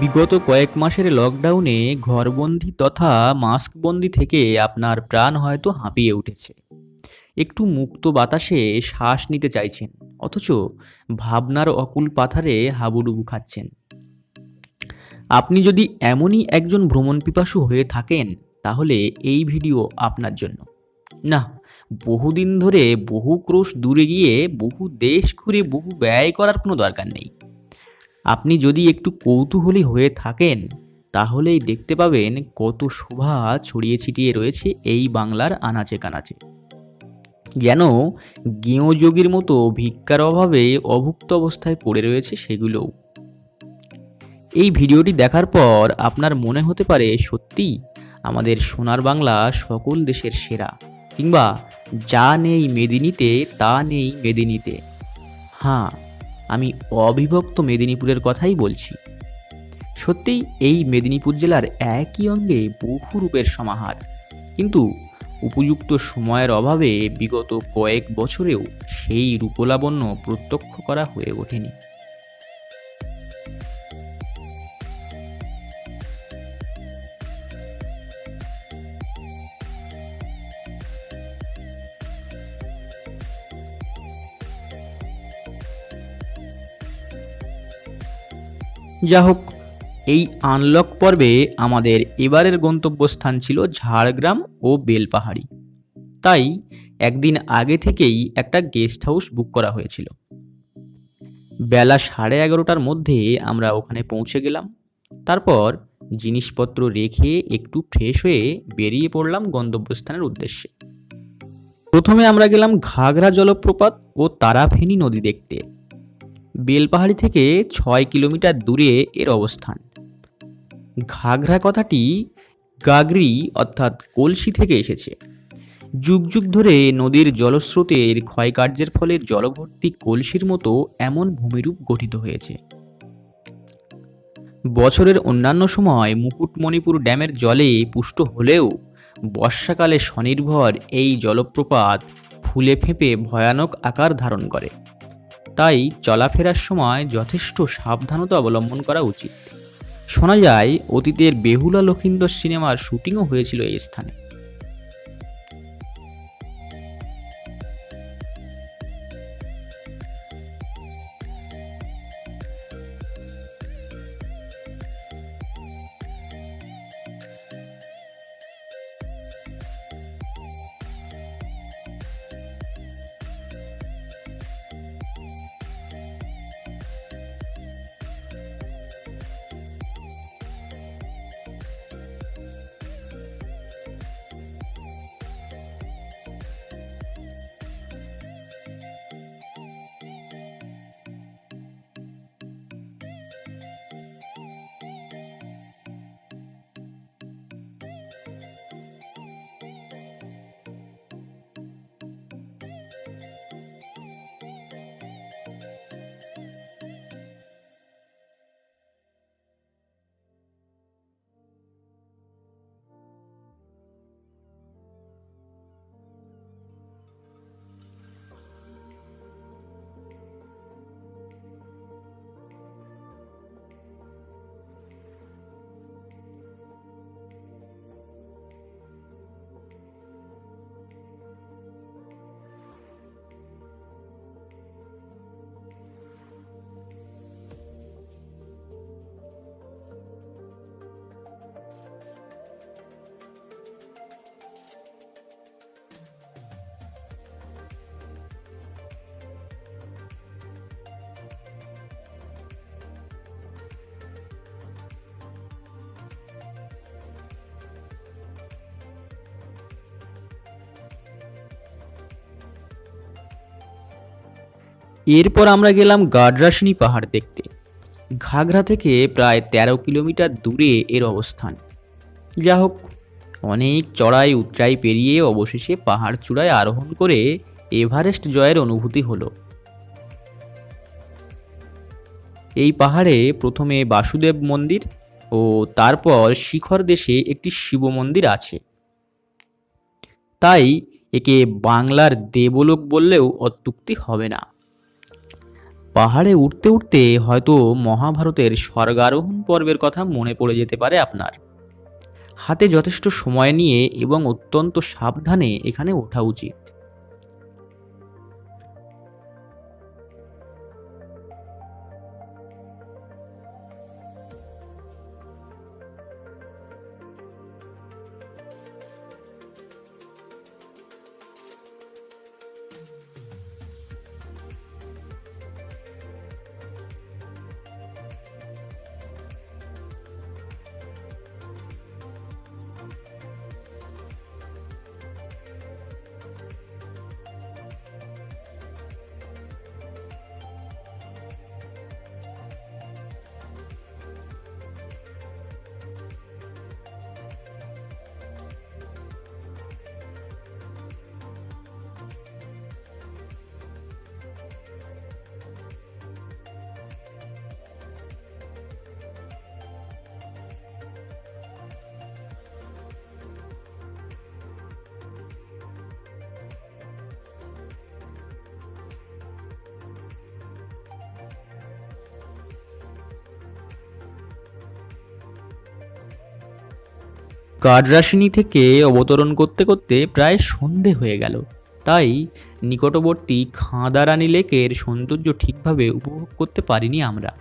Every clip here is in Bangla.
বিগত কয়েক মাসের লকডাউনে ঘরবন্দি তথা মাস্কবন্দি থেকে আপনার প্রাণ হয়তো হাঁপিয়ে উঠেছে। একটু মুক্ত বাতাসে শ্বাস নিতে চাইছেন, অথচ ভাবনার অকুল পাথারে হাবুডুবু খাচ্ছেন। আপনি যদি এমনই একজন ভ্রমণ পিপাসু হয়ে থাকেন, তাহলে এই ভিডিও আপনার জন্য। না, বহুদিন ধরে বহু ক্রোশ দূরে গিয়ে বহু দেশ ঘুরে বহু ব্যয় করার কোনো দরকার নেই। আপনি যদি একটু কৌতূহলী হয়ে থাকেন, তাহলেই দেখতে পাবেন কত শোভা ছড়িয়ে ছিটিয়ে রয়েছে এই বাংলার আনাচে কানাচে। যেন গেঁয়োযোগীর মতো ভিক্ষার অভাবে অভুক্ত অবস্থায় পড়ে রয়েছে সেগুলোও। এই ভিডিওটি দেখার পর আপনার মনে হতে পারে, সত্যি আমাদের সোনার বাংলা সকল দেশের সেরা, কিংবা যা নেই মেদিনীতে, তা নেই মেদিনীতে। হ্যাঁ আমি অবিভক্ত মেদিনীপুরের কথাই বলছি। সত্যিই এই মেদিনীপুর জেলার একই অঙ্গে বহু রূপের সমাহার। কিন্তু উপযুক্ত সময়ের অভাবে বিগত কয়েক বছরেও সেই রূপলাবণ্য প্রত্যক্ষ করা হয়ে ওঠেনি। যা হোক, এই আনলক পর্বে আমাদের এবারের গন্তব্যস্থান ছিল ঝাড়গ্রাম ও বেলপাহাড়ি। তাই একদিন আগে থেকেই একটা গেস্ট হাউস বুক করা হয়েছিল। বেলা সাড়ে এগারোটার মধ্যে আমরা ওখানে পৌঁছে গেলাম। তারপর জিনিসপত্র রেখে একটু ফ্রেশ হয়ে বেরিয়ে পড়লাম গন্তব্যস্থানের উদ্দেশ্যে। প্রথমে আমরা গেলাম ঘাগরা জলপ্রপাত ও তারাফেনী নদী দেখতে। বেলপাহাড়ি থেকে ছয় কিলোমিটার দূরে এর অবস্থান। ঘাগরা কথাটি গাগরি অর্থাৎ কলসি থেকে এসেছে। যুগ যুগ ধরে নদীর জলস্রোতের ক্ষয়কার্যের ফলে জলভর্তি কলসির মতো এমন ভূমিরূপ গঠিত হয়েছে। বছরের অন্যান্য সময় মুকুটমণিপুর ড্যামের জলে পুষ্ট হলেও বর্ষাকালে স্বনির্ভর এই জলপ্রপাত ফুলে ফেঁপে ভয়ানক আকার ধারণ করে। তাই চলাফেরার সময় যথেষ্ট সাবধানতা অবলম্বন করা উচিত। শোনা যায়, অতীতের বেহুলা লক্ষিন্দর সিনেমার শুটিংও হয়েছিল এই স্থানে। এরপর আমরা গেলাম গাডরাসিনী পাহাড় দেখতে। ঘাগরা থেকে প্রায় তেরো কিলোমিটার দূরে এর অবস্থান। যা হোক, অনেক চড়াই উচ্চাই পেরিয়ে অবশেষে পাহাড় চূড়ায় আরোহণ করে এভারেস্ট জয়ের অনুভূতি হলো। এই পাহাড়ে প্রথমে বাসুদেব মন্দির ও তারপর শিখর দেশে একটি শিব মন্দির আছে। তাই একে বাংলার দেবলোক বললেও অত্যুক্তি হবে না। পাহাড়ে উঠতে উঠতে হয়তো মহাভারতের স্বর্গারোহণ পর্বের কথা মনে পড়ে যেতে পারে আপনার। হাতে যথেষ্ট সময় নিয়ে এবং অত্যন্ত সাবধানে এখানে ওঠা উচিত। কার্রাসিনী থেকে অবতরণ করতে করতে প্রায় সন্ধে হয়ে গেল। তাই নিকটবর্তী খাঁদারানি লেকের সৌন্দর্য ঠিকভাবে উপভোগ করতে পারিনি আমরা।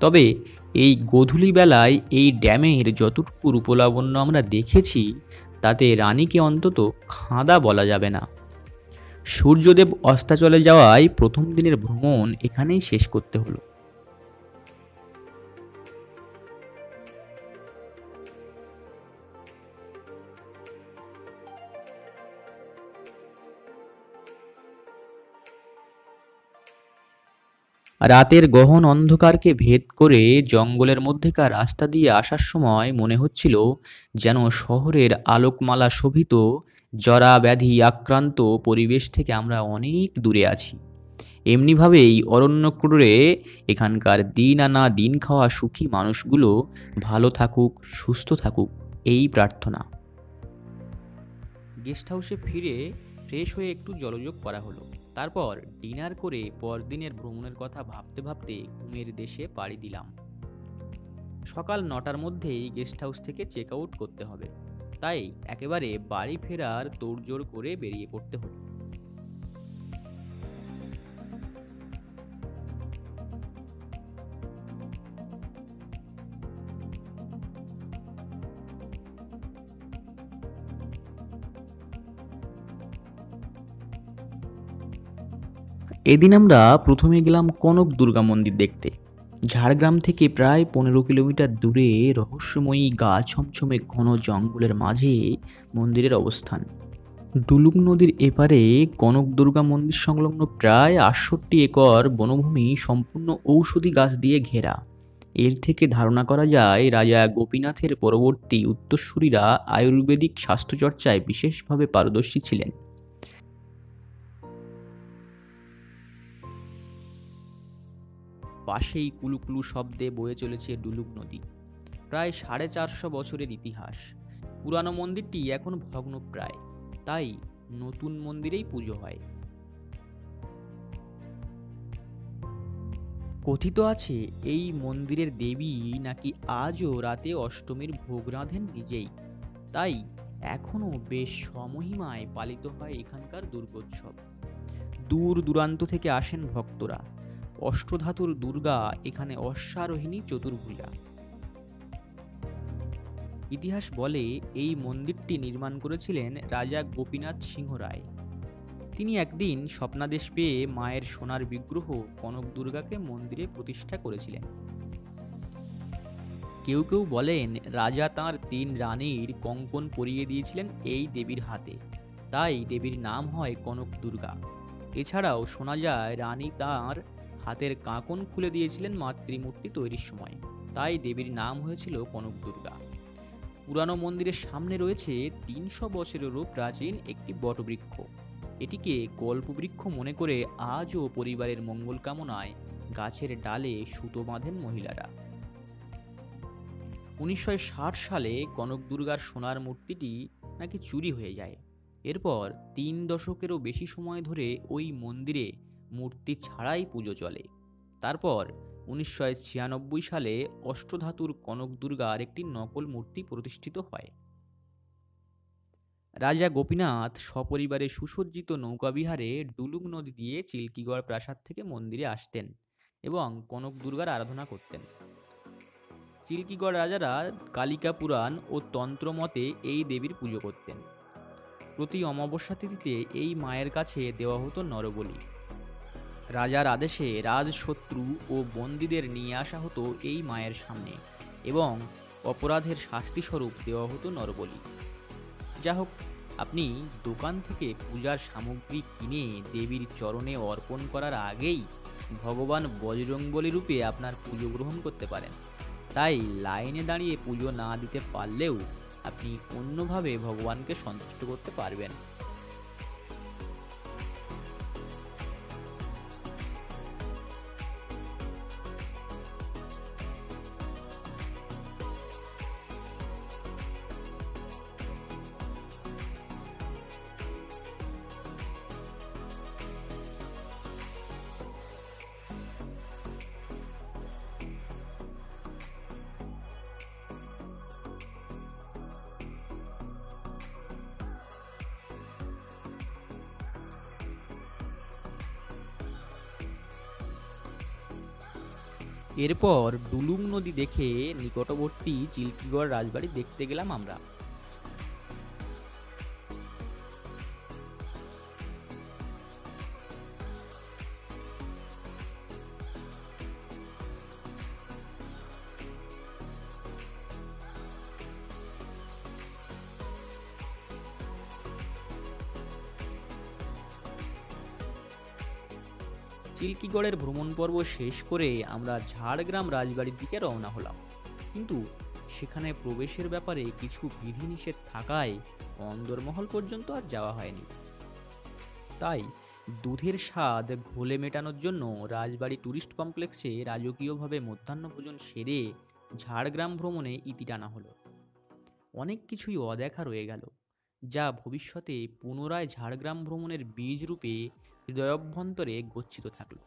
তবে এই গোধূলি বেলায় এই ড্যামের যতটুকু রূপলাবণ্য আমরা দেখেছি, তাতে রানীকে অন্তত খাঁদা বলা যাবে না। সূর্যদেব অস্তাচলে যাওয়ায় প্রথম দিনের ভ্রমণ এখানেই শেষ করতে হলো। রাতের গহন অন্ধকারকে ভেদ করে জঙ্গলের মধ্যেকার রাস্তা দিয়ে আসার সময় মনে হচ্ছিল যেন শহরের আলোকমালা শোভিত জরা ব্যাধি আক্রান্ত পরিবেশ থেকে আমরা অনেক দূরে আছি। এমনিভাবেই অরণ্যক্রুরে এখানকার দিন আনা দিন খাওয়া সুখী মানুষগুলো ভালো থাকুক, সুস্থ থাকুক, এই প্রার্থনা। গেস্ট হাউসে ফিরে ফ্রেশ হয়ে একটু জলযোগ করা হলো। তারপর ডিনার করে পরদিনের ভ্রমণের কথা ভাবতে ভাবতে ঘুমের দেশে পাড়ি দিলাম। সকাল নটার মধ্যেই গেস্ট হাউস থেকে চেক আউট করতে হবে। তাই একেবারে বাড়ি ফেরার তোড়জোড় করে বেরিয়ে পড়তে হলো। এদিন আমরা প্রথমে গেলাম কনক দুর্গা মন্দির দেখতে। ঝাড়গ্রাম থেকে প্রায় পনেরো কিলোমিটার দূরে রহস্যময়ী গা ছমছমে ঘন জঙ্গলের মাঝে মন্দিরের অবস্থান। ডুলুক নদীর এপারে কনক দুর্গা মন্দির সংলগ্ন প্রায় আটষট্টি একর বনভূমি সম্পূর্ণ ঔষধি গাছ দিয়ে ঘেরা। এর থেকে ধারণা করা যায়, রাজা গোপীনাথের পরবর্তী উত্তরসূরিরা আয়ুর্বেদিক স্বাস্থ্যচর্চায় বিশেষভাবে পারদর্শী ছিলেন। পাশেই কুলুকুলু শব্দে বয়ে চলেছে ডুলুক নদী। প্রায় সাড়ে চারশো বছরের ইতিহাস। পুরানো মন্দিরটি এখন ভগ্নপ্রায়। তাই নতুন মন্দিরেই পুজো হয়। কথিত আছে, এই মন্দিরের দেবী নাকি আজও রাতে অষ্টমীর ভোগ রাঁধেন নিজেই। তাই এখনও বেশ সমহিমায় পালিত হয় এখানকার দুর্গোৎসব। দূর দূরান্ত থেকে আসেন ভক্তরা। অষ্টধাতুর দুর্গা এখানে অশ্বারোহিণী চতুর্ভুজা। ইতিহাস বলে এই মন্দিরটি নির্মাণ করেছিলেন রাজা গোপীনাথ সিংহ রায়। তিনি একদিন স্বপ্নাদেশ পেয়ে মায়ের সোনার বিগ্রহ কনক দুর্গাকে মন্দিরে প্রতিষ্ঠা করেছিলেন। কেউ কেউ বলেন রাজা তাঁর তিন রানীর কঙ্কন পরিয়ে দিয়েছিলেন এই দেবীর হাতে। তাই দেবীর নাম হয় কনক দুর্গা। এছাড়াও শোনা যায় রানী তাঁর হাতের কাঁকন খুলে দিয়েছিলেন মাতৃমূর্তি তৈরির সময়। তাই দেবীর নাম হয়েছিল কনক দুর্গা পুরানো মন্দিরের সামনে রয়েছে তিনশো বছরেরও প্রাচীন একটি বটবৃক্ষ। এটিকে কল্পবৃক্ষ মনে করে আজও পরিবারের মঙ্গল কামনায় গাছের ডালে সুতো বাঁধেন মহিলারা। উনিশশো ষাট সালে কনক দুর্গার সোনার মূর্তিটি নাকি চুরি হয়ে যায়। এরপর তিন দশকেরও বেশি সময় ধরে ওই মন্দিরে মূর্তি ছাড়াই পুজো চলে। তারপর উনিশশো ছিয়ানব্বই সালে অষ্টধাতুর কনক দুর্গার একটি নকল মূর্তি প্রতিষ্ঠিত হয়। রাজা গোপীনাথ সপরিবারে সুসজ্জিত নৌকাবিহারে ডুলুং নদী দিয়ে চিল্কিগড় প্রাসাদ থেকে মন্দিরে আসতেন এবং কনক দুর্গার আরাধনা করতেন। চিল্কিগড় রাজারা কালিকা পুরাণ ও তন্ত্রমতে এই দেবীর পুজো করতেন। প্রতি অমাবস্যা তিথিতে এই মায়ের কাছে দেওয়া হতো নরবলি। রাজার আদেশে রাজশত্রু ও বন্দীদের নিয়ে আসা হতো এই মায়ের সামনে এবং অপরাধের শাস্তিস্বরূপ দেওয়া হতো নরবলি। যা হোক আপনি দোকান থেকে পূজার সামগ্রী কিনে দেবীর চরণে অর্পণ করার আগেই ভগবান বজরংবলী রূপে আপনার পুজো গ্রহণ করতে পারেন। তাই লাইনে দাঁড়িয়ে পুজো না দিতে পারলেও আপনি অন্যভাবে ভগবানকে সন্তুষ্ট করতে পারবেন। এরপর ডুলুং নদী দেখে নিকটবর্তী চিল্কিগড় রাজবাড়ি দেখতে গেলাম আমরা। চিল্কিগড়ের ভ্রমণ পর্ব শেষ করে আমরা ঝাড়গ্রাম রাজবাড়ির দিকে রওনা হলাম। কিন্তু সেখানে প্রবেশের ব্যাপারে কিছু বিধিনিষেধ থাকায় অন্দরমহল পর্যন্ত আর যাওয়া হয়নি। তাই দুধের স্বাদ, ঘোলে মেটানোর জন্য রাজবাড়ি ট্যুরিস্ট কমপ্লেক্সে রাজকীয়ভাবে মধ্যাহ্নভোজন সেরে ঝাড়গ্রাম ভ্রমণে ইতি টানা হলো। অনেক কিছুই অদেখা রয়ে গেল, যা ভবিষ্যতে পুনরায় ঝাড়গ্রাম ভ্রমণের বীজ রূপে হৃদয়ভ্যন্তরে গচ্ছিত থাকল।